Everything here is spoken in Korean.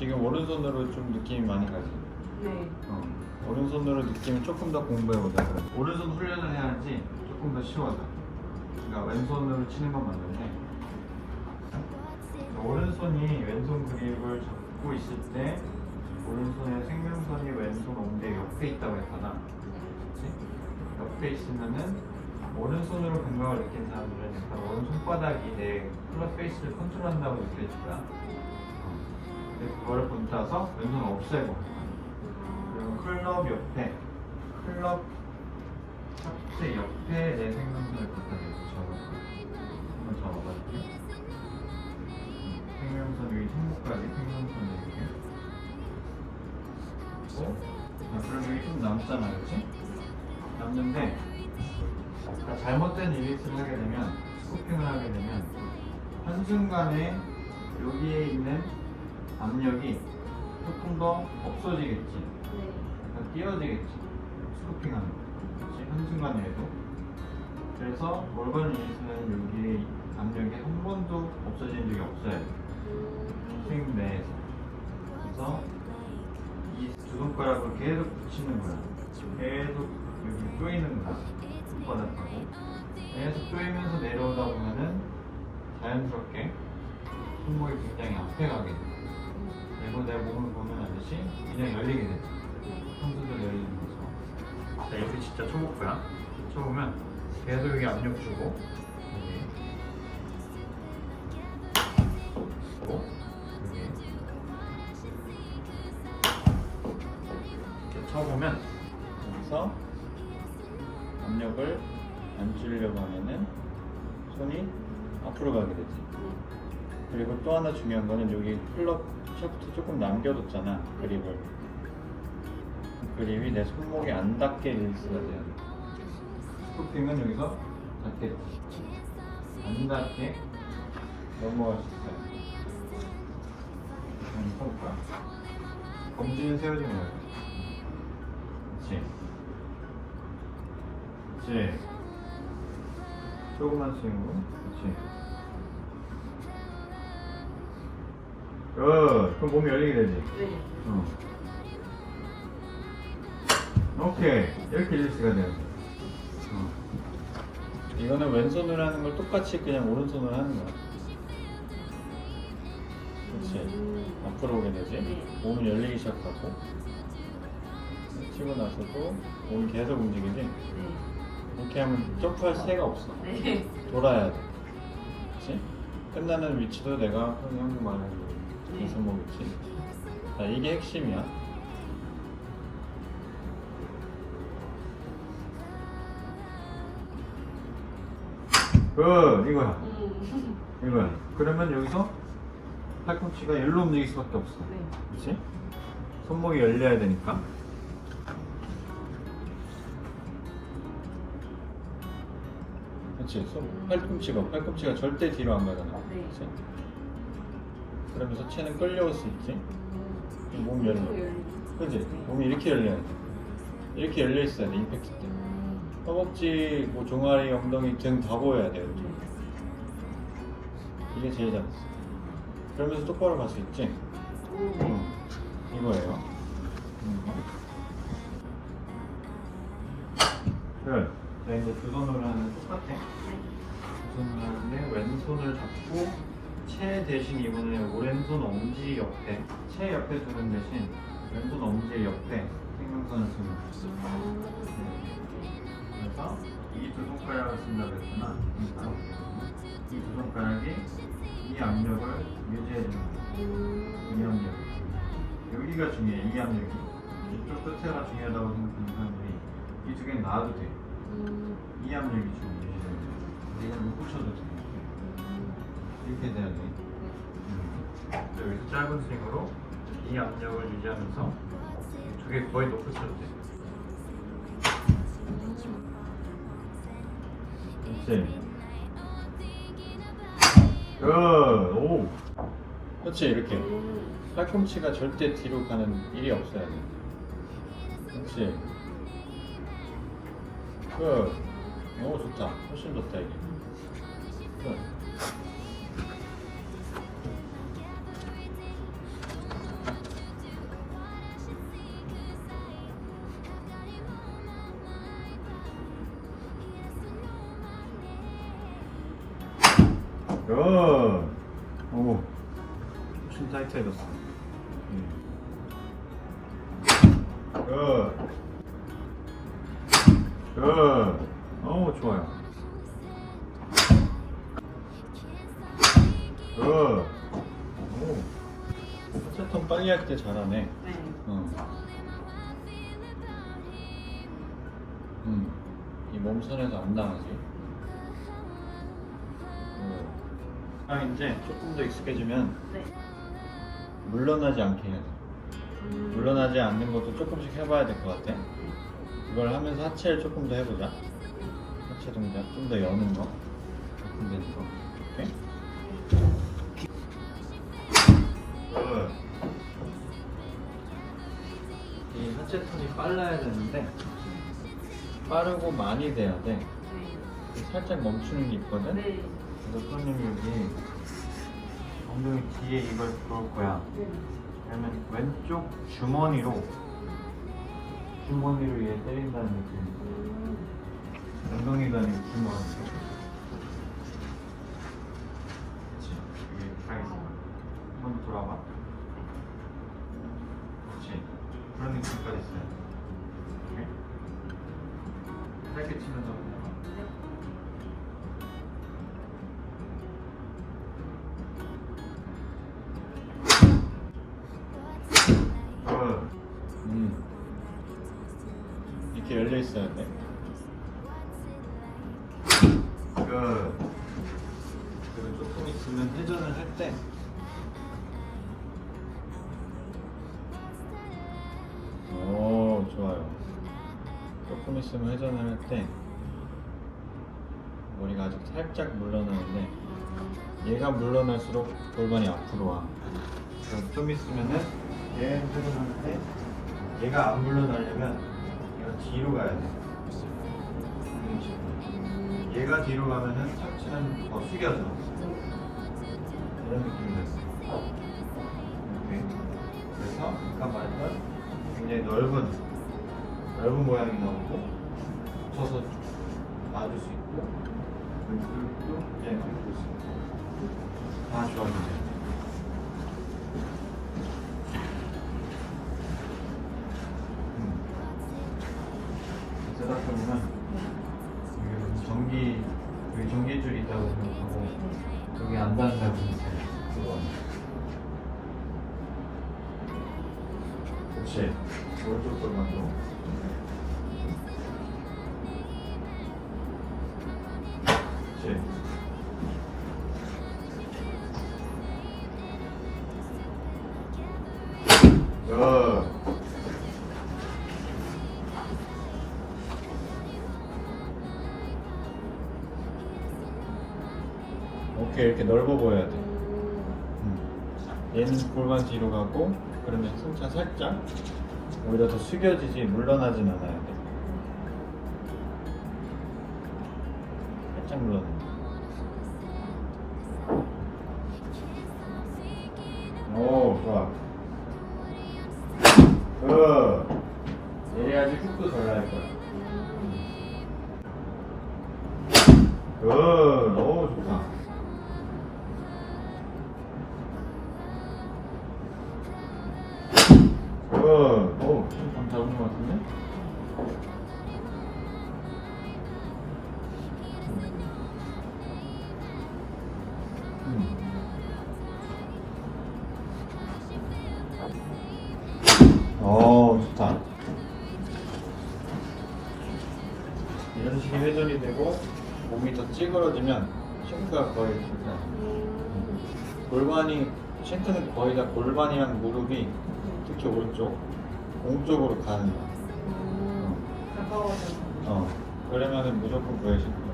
지금 오른손으로 좀 느낌이 많이 가지. 네. 어. 오른손으로 느낌을 조금 더 공부해 보자. 그럼. 오른손 훈련을 해야지 조금 더 쉬워져. 그러니까 왼손으로 치는 건 맞는데 오른손이 왼손 그립을 잡고 있을 때 오른손의 생명선이 왼손 엉덩이 옆에 있다고 했잖아. 그치? 옆에 있으면은 오른손으로 감각을 느낀 사람들은 약간 오른 손바닥이 내 클럽 페이스를 컨트롤한다고 느껴질 거야. 어. 근데 그거를 본따서 왼손을 없애고 그리고 클럽 옆에 클럽 샤프트 옆에 내 생명선을 갖다 대고 접어 한번 접어볼게요. 생명선 여기 손목까지 생명선 이렇게 어? 아, 그럼 여기 좀 남잖아 그치? 남는데 자, 잘못된 릴리스를 하게 되면 스코핑을 하게 되면 한순간에 여기에 있는 압력이 조금 더 없어지겠지. 네. 약간 띄어지겠지. 스코핑하는 거. 그치? 한순간이라도. 그래서 올바른 릴리스는 여기에 압력이 한 번도 없어진 적이 돼. 스윙 내에서. 그래서 이 두 손가락을 계속 붙이는 거야. 계속 여기 조이는 거야. 손바닥하고. 계속 조이면서 내려오다 보면은 자연스럽게 손목이 굉장히 앞에 가게 돼 내 몸을 보면 아저씨 그냥 열리게 돼 선수들 열리는 거죠. 자 여기 진짜 초복부야? 쳐보면 계속 여기 압력 주고 여기. 주고 여기. 이렇게 쳐보면 여기서 압력을 안 주려고 하면은 손이 앞으로 가게 되지. 그리고 또 하나 중요한 거는 여기 클럽 샤프트 조금 남겨뒀잖아 그립을. 그립이 내 손목에 안 닿게 릴스가 돼야 돼. 스코핑은 여기서 닿게 안 닿게 넘어갈 수 있어요. 써볼까? 검지는 세우지 말고. 그렇지. 그렇지. 조금만 스윙으로. 그렇지. 굿. 그럼 몸이 열리게 되지. 네. 어. 오케이. 이렇게 릴리스가 돼요. 어. 이거는 왼손으로 하는 걸 똑같이 그냥 오른손으로 하는 거야. 그렇지. 음. 앞으로 오게 되지. 네. 몸은 열리기 시작하고. 치고 나서도 몸이 계속 움직이지. 네. 이렇게 하면 점프할 새가 없어. 네. 돌아야 돼. 그치? 끝나는 위치도 내가 형님 말하는 네. 이 손목 위치. 자, 이게 핵심이야. 굿! 이거야. 음. 이거야. 그러면 여기서 팔꿈치가 일로 움직일 수밖에 없어. 네. 그치? 손목이 열려야 되니까. 그치? 손, 팔꿈치가, 팔꿈치가 절대 뒤로 안 가잖아. 네. 그치? 그러면서 채는 끌려올 수 있지? 음. 몸 열려. 그치? 몸이 이렇게 열려야 돼. 이렇게 열려 있어야 돼, 임팩트 때. 음. 허벅지, 뭐 종아리, 엉덩이, 등 다 보여야 돼요. 이렇게. 이게 제일 잘했어. 그러면서 똑바로 갈 수 있지? 오. 응. 이거예요. 음. 끝. 자, 이제 두 손으로 하는 똑같아. 두 손으로 하는데 왼손을 잡고 채 대신 이번에 오른손 엄지 옆에 채 옆에 두는 대신 왼손 엄지 옆에 생명선을 거예요. 네. 그래서 이 두 손가락을 쓴다고 했잖아. 이두 손가락이 이 압력을 유지해주는 거예요. 이 압력. 여기가 중요해, 이 압력이. 이쪽 끝에가 중요하다고 생각하는 사람들이 이 두 개는 놔도 돼. 음. 이 압력이 중요해. 못 붙여도 돼. 이렇게 돼야 돼. 음. 여기서 짧은 스윙으로 이 압력을 유지하면서 두 개 거의 높이 쳐도 돼. 그렇지. 굿! 오! 그렇지, 이렇게. 음. 팔꿈치가 절대 뒤로 가는 일이 없어야 돼. 그렇지. 굿. 오, 좋다. 훨씬 좋다, 이게. 굿. 굿. 굿. 오, 좋아요. 굿. 오. 어쨌든 빨리 할 때 잘하네. 네. 응. 음. 이 몸선에서 안 나가지. 아 이제 조금 더 익숙해지면 네. 물러나지 않게 해야 돼. 음. 물러나지 않는 것도 조금씩 해봐야 될 것 같아. 그걸 하면서 하체를 조금 더 해보자. 하체 동작 좀 더 여는 거. 조금 되는 거. 오케이? 굿. 이 하체 톤이 빨라야 되는데 빠르고 많이 돼야 돼. 네. 살짝 멈추는 게 있거든. 네. 그래서 손님 여기 엉덩이 뒤에 이걸 그을 거야. 네. 그러면 왼쪽 주머니로 주머니로 얘 때린다는 느낌. 음. 엉덩이가 아니고 주머니. 그렇지. 여기 가겠습니다. 한번 돌아봐. 그렇지. 그런 느낌까지 있어요. 오케이. 짧게 치면서 음. 이렇게 열려 있어야 돼. 그 그리고 조금 있으면 회전을 할 때. 오 좋아요. 조금 있으면 회전을 할 때 머리가 아직 살짝 물러나는데 얘가 물러날수록 골반이 앞으로 와. 그럼 좀 있으면은 얘 회전할 때 얘가 안 물러나려면 얘가 뒤로 가야 돼. 얘가 뒤로 가면은 척추는 더 숙여져. 이런 느낌이 됐어. 이렇게. 그래서 아까 말했던 굉장히 넓은 넓은 모양이 나오고 붙어서 놔줄 수 있고 왼쪽도 놔줄 수 있고 다 좋아지네. 그렇지. 오른쪽 골반도. 그렇지. 어. 오케이 이렇게 넓어 보여야 돼. 음. 얘는 골반 뒤로 가고 그러면 승차 살짝 오히려 더 숙여지지 물러나진 않아야 이런 식의 회전이 되고 몸이 더 찌그러지면 싱크가 거의 불편. 골반이 싱크는 거의 다 골반이랑 무릎이 특히 오른쪽 공쪽으로 가는 거야. 가까워서. 어. 그러면은 무조건 싱크.